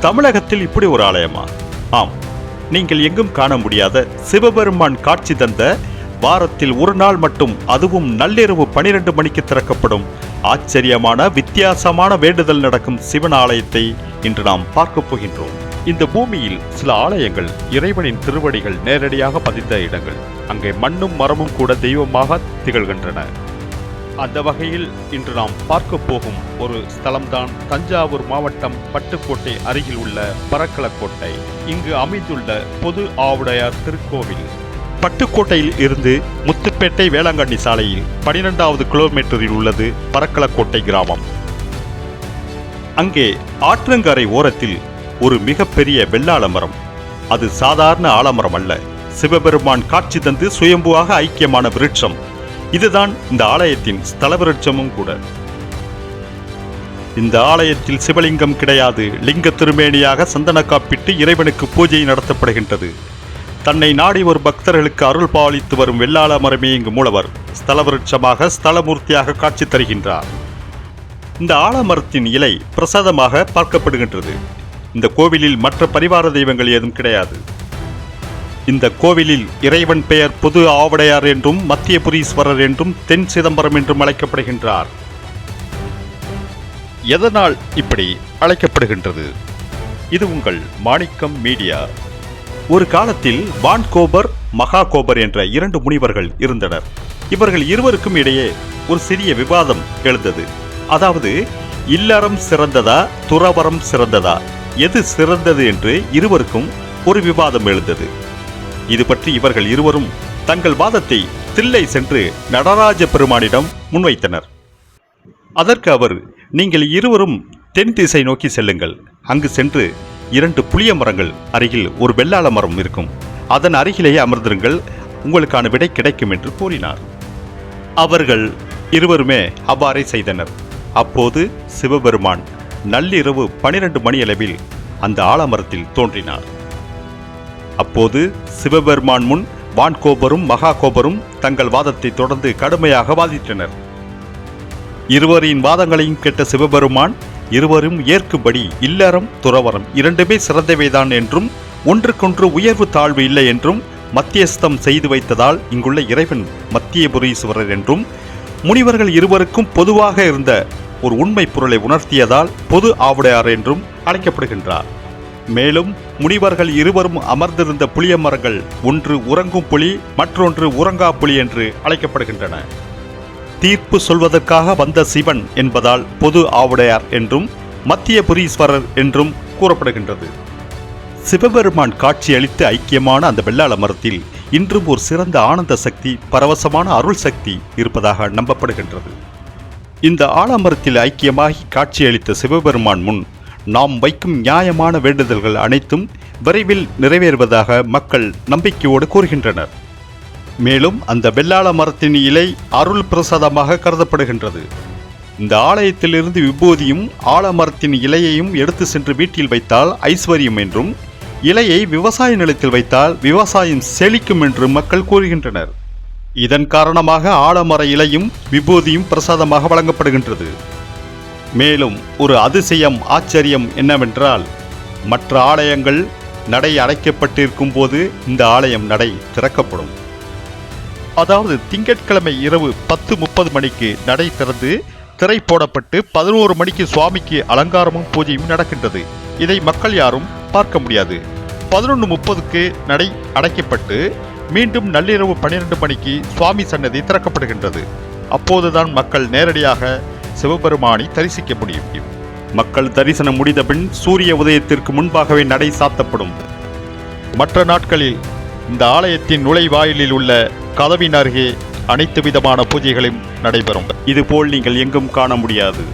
தமிழகத்தில் இப்படி ஒரு ஆலயமா? ஆம். நீங்கள் எங்கும் காண முடியாத சிவபெருமான் காட்சி தந்த வாரத்தில் ஒரு நாள் மட்டும் அதுவும் நள்ளிரவு பனிரெண்டு மணிக்கு திறக்கப்படும் ஆச்சரியமான வித்தியாசமான வேண்டுதல் நடக்கும் சிவன் ஆலயத்தை இன்று நாம் பார்க்கப் போகின்றோம். இந்த பூமியில் சில ஆலயங்கள் இறைவனின் திருவடிகள் நேரடியாக பதிந்த இடங்கள். அங்கே மண்ணும் மரமும் கூட தெய்வமாக திகழ்கின்றன. அந்த வகையில் இன்று நாம் பார்க்க போகும் ஒரு ஸ்தலம்தான் தஞ்சாவூர் மாவட்டம் பட்டுக்கோட்டை அருகில் உள்ள பரக்கலக்கோட்டை. இங்கு அமைந்துள்ள பொது ஆவுடையார் திருக்கோவில். பட்டுக்கோட்டையில் இருந்து முத்துப்பேட்டை வேளாங்கண்ணி சாலையில் பனிரெண்டாவது கிலோமீட்டரில் உள்ளது பரக்கலக்கோட்டை கிராமம். அங்கே ஆற்றங்கரை ஓரத்தில் ஒரு மிகப்பெரிய வெள்ளாள மரம் அது சாதாரண ஆலமரம் அல்ல. சிவபெருமான் காட்சி தந்து சுயம்புவாக ஐக்கியமான விருட்சம். இதுதான் இந்த ஆலயத்தின் ஸ்தல விருட்சமும் கூட. இந்த ஆலயத்தில் சிவலிங்கம் கிடையாது. லிங்க திருமேனியாக சந்தன காப்பிட்டு இறைவனுக்கு பூஜை நடத்தப்படுகின்றது. தன்னை நாடி ஒரு பக்தர்களுக்கு அருள் பாலித்து வரும் வெள்ளாள மரமே இங்கு மூலவர். ஸ்தல விருட்சமாக ஸ்தலமூர்த்தியாக காட்சி தருகின்றார். இந்த ஆலமரத்தின் இலை பிரசாதமாக பார்க்கப்படுகின்றது. இந்த கோவிலில் மற்ற பரிவார தெய்வங்கள் ஏதும் கிடையாது. இந்த கோவிலில் இறைவன் பெயர் புது ஆவடையார் என்றும் மத்தியபுரீஸ்வரர் என்றும் தென் சிதம்பரம் என்றும் அழைக்கப்படுகின்றார். எதனால் இப்படி அழைக்கப்படுகின்றது? இது உங்கள் மாணிக்கம் மீடியா. ஒரு காலத்தில் வான்கோபர் மகாகோபர் என்ற இரண்டு முனிவர்கள் இருந்தனர். இவர்கள் இருவருக்கும் இடையே ஒரு சிறிய விவாதம் எழுந்தது. அதாவது இல்லறம் சிறந்ததா துறவரம் சிறந்ததா எது சிறந்தது என்று இருவருக்கும் ஒரு விவாதம் எழுந்தது. இது பற்றி இவர்கள் இருவரும் தங்கள் வாதத்தை தில்லை சென்று நடராஜ பெருமானிடம் முன்வைத்தனர். அதற்கு அவர் நீங்கள் இருவரும் தென் திசை நோக்கி செல்லுங்கள். அங்கு சென்று இரண்டு புளிய மரங்கள் அருகில் ஒரு வெள்ளாள மரம் இருக்கும். அதன் அருகிலேயே அமர்ந்திருங்கள். உங்களுக்கான விடை கிடைக்கும் என்று கூறினார். அவர்கள் இருவருமே அவ்வாறே செய்தனர். அப்போது சிவபெருமான் நள்ளிரவு பனிரெண்டு மணியளவில் அந்த ஆலமரத்தில் தோன்றினார். அப்போது சிவபெருமான் முன் வான்கோபரும் மகாகோபரும் தங்கள் வாதத்தை தொடர்ந்து கடுமையாக வாதிட்டனர் இருவரின் வாதங்களையும் கேட்ட சிவபெருமான் இருவரும் ஏற்கும்படி இல்லறம் துறவரம் இரண்டுமே சிறந்தவைதான் என்றும் ஒன்றுக்கொன்று உயர்வு தாழ்வு இல்லை என்றும் மத்தியஸ்தம் செய்து வைத்ததால் இங்குள்ள இறைவன் மத்தியபுரீஸ்வரர் என்றும் முனிவர்கள் இருவருக்கும் பொதுவாக இருந்த ஒரு உண்மை பொருளை உணர்த்தியதால் பொது ஆவுடையார் என்றும் அழைக்கப்படுகின்றார். மேலும் முனிவர்கள் இருவரும் அமர்ந்திருந்த புளிய மரங்கள் ஒன்று உறங்கும் புலி மற்றொன்று உறங்கா புலி என்று அழைக்கப்படுகின்றன. தீர்ப்பு சொல்வதற்காக வந்த சிவன் என்பதால் பொது ஆவுடையார் என்றும் மத்திய புரீஸ்வரர் என்றும் கூறப்படுகின்றது. சிவபெருமான் காட்சியளித்து ஐக்கியமான அந்த வெள்ளாள மரத்தில் இன்றும் ஒரு சிறந்த ஆனந்த சக்தி பரவசமான அருள் சக்தி இருப்பதாக நம்பப்படுகின்றது. இந்த ஆலமரத்தில் ஐக்கியமாகி காட்சியளித்த சிவபெருமான் முன் நாம் வைக்கும் நியாயமான வேண்டுதல்கள் அனைத்தும் விரைவில் நிறைவேறுவதாக மக்கள் நம்பிக்கையோடு கூறுகின்றனர். மேலும் அந்த வெள்ளாள மரத்தின் இலை அருள் பிரசாதமாக கருதப்படுகின்றது. இந்த ஆலயத்திலிருந்து விபூதியும் ஆலமரத்தின் இலையையும் எடுத்து சென்று வீட்டில் வைத்தால் ஐஸ்வர்யம் என்றும் இலையை விவசாய நிலத்தில் வைத்தால் விவசாயம் செழிக்கும் என்று மக்கள் கூறுகின்றனர். இதன் காரணமாக ஆலமர இலையும் விபூதியும் பிரசாதமாக வழங்கப்படுகின்றது. மேலும் ஒரு அதிசயம் ஆச்சரியம் என்னவென்றால் மற்ற ஆலயங்கள் நடை அடைக்கப்பட்டிருக்கும் போது இந்த ஆலயம் நடை திறக்கப்படும். அதாவது திங்கட்கிழமை இரவு பத்து முப்பது மணிக்கு நடை திறந்து திரை போடப்பட்டு பதினோரு மணிக்கு சுவாமிக்கு அலங்காரமும் பூஜையும் நடக்கின்றது. இதை மக்கள் யாரும் பார்க்க முடியாது. பதினொன்று முப்பதுக்கு நடை அடைக்கப்பட்டு மீண்டும் நள்ளிரவு பன்னிரண்டு மணிக்கு சுவாமி சன்னதி திறக்கப்படுகின்றது. அப்போதுதான் மக்கள் நேரடியாக சிவபெருமானை தரிசிக்க முடியும். மக்கள் தரிசனம் முடிந்த பின் சூரிய உதயத்திற்கு முன்பாகவே நடை சாத்தப்படும். மற்ற நாட்களில் இந்த ஆலயத்தின் நுழைவாயிலில் உள்ள கதவின் அருகே அனைத்து விதமான பூஜைகளும் நடைபெறும். இதுபோல் நீங்கள் எங்கும் காண முடியாது.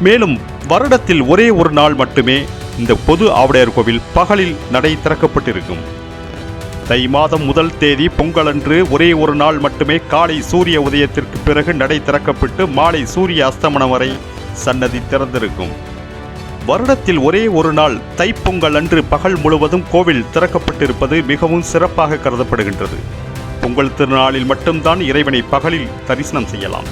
மேலும் வருடத்தில் ஒரே ஒரு நாள் மட்டுமே இந்த பொது ஆவுடையார் கோவில் பகலில் நடை திறக்கப்பட்டிருக்கும். தை மாதம் முதல் தேதி பொங்கலன்று ஒரே ஒரு நாள் மட்டுமே காலை சூரிய உதயத்திற்கு பிறகு நடை திறக்கப்பட்டு மாலை சூரிய அஸ்தமனம் வரை சன்னதி திறந்திருக்கும். வருடத்தில் ஒரே ஒரு நாள் தைப்பொங்கல் அன்று பகல் முழுவதும் கோவில் திறக்கப்பட்டிருப்பது மிகவும் சிறப்பாக கருதப்படுகின்றது. பொங்கல் திருநாளில் மட்டும்தான் இறைவனை பகலில் தரிசனம் செய்யலாம்.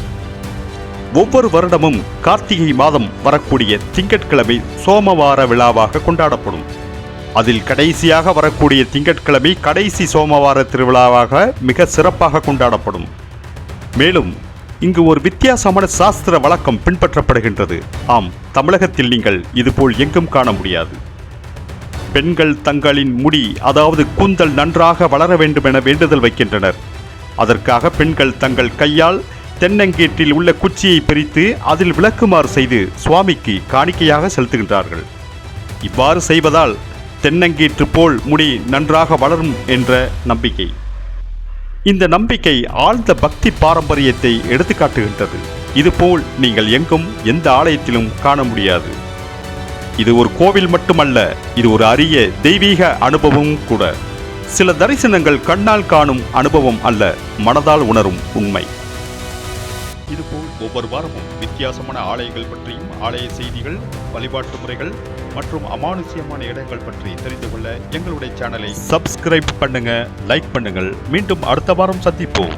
ஒவ்வொரு வருடமும் கார்த்திகை மாதம் வரக்கூடிய திங்கட்கிழமை சோமவார விழாவாக கொண்டாடப்படும். அதில் கடைசியாக வரக்கூடிய திங்கட்கிழமை கடைசி சோமவார திருவிழாவாக மிக சிறப்பாக கொண்டாடப்படும். மேலும் இங்கு ஒரு வித்தியாசமான சாஸ்திர வழக்கம் பின்பற்றப்படுகின்றது. ஆம் தமிழகத்தில் நீங்கள் இதுபோல் எங்கும் காண முடியாது. பெண்கள் தங்களின் முடி அதாவது கூந்தல் நன்றாக வளர வேண்டும் என வேண்டுதல் வைக்கின்றனர். அதற்காக பெண்கள் தங்கள் கையால் தென்னங்கேற்றில் உள்ள குச்சியை பிரித்து அதில் விளக்குமாறு செய்து சுவாமிக்கு காணிக்கையாக செலுத்துகின்றார்கள். இவ்வாறு செய்வதால் தென்னங்கீற்று போல் முடி நன்றாக வளரும் என்ற நம்பிக்கை. இந்த நம்பிக்கை ஆழ்ந்த பக்தி பாரம்பரியத்தை எடுத்துக்காட்டுகின்றது. இதுபோல் நீங்கள் எங்கும் எந்த ஆலயத்திலும் காண முடியாது. இது ஒரு கோவில் மட்டுமல்ல இது ஒரு அரிய தெய்வீக அனுபவமும் கூட. சில தரிசனங்கள் கண்ணால் காணும் அனுபவம் அல்ல மனதால் உணரும் உண்மை. இதுபோல் ஒவ்வொரு வாரமும் வித்தியாசமான ஆலயங்கள் பற்றியும் ஆலய செய்திகள் வழிபாட்டு முறைகள் மற்றும் அமானுஷ்யமான இடங்கள் பற்றி தெரிந்து கொள்ள எங்களுடைய சேனலை சப்ஸ்கிரைப் பண்ணுங்க லைக் பண்ணுங்கள். மீண்டும் அடுத்த வாரம் சந்திப்போம்.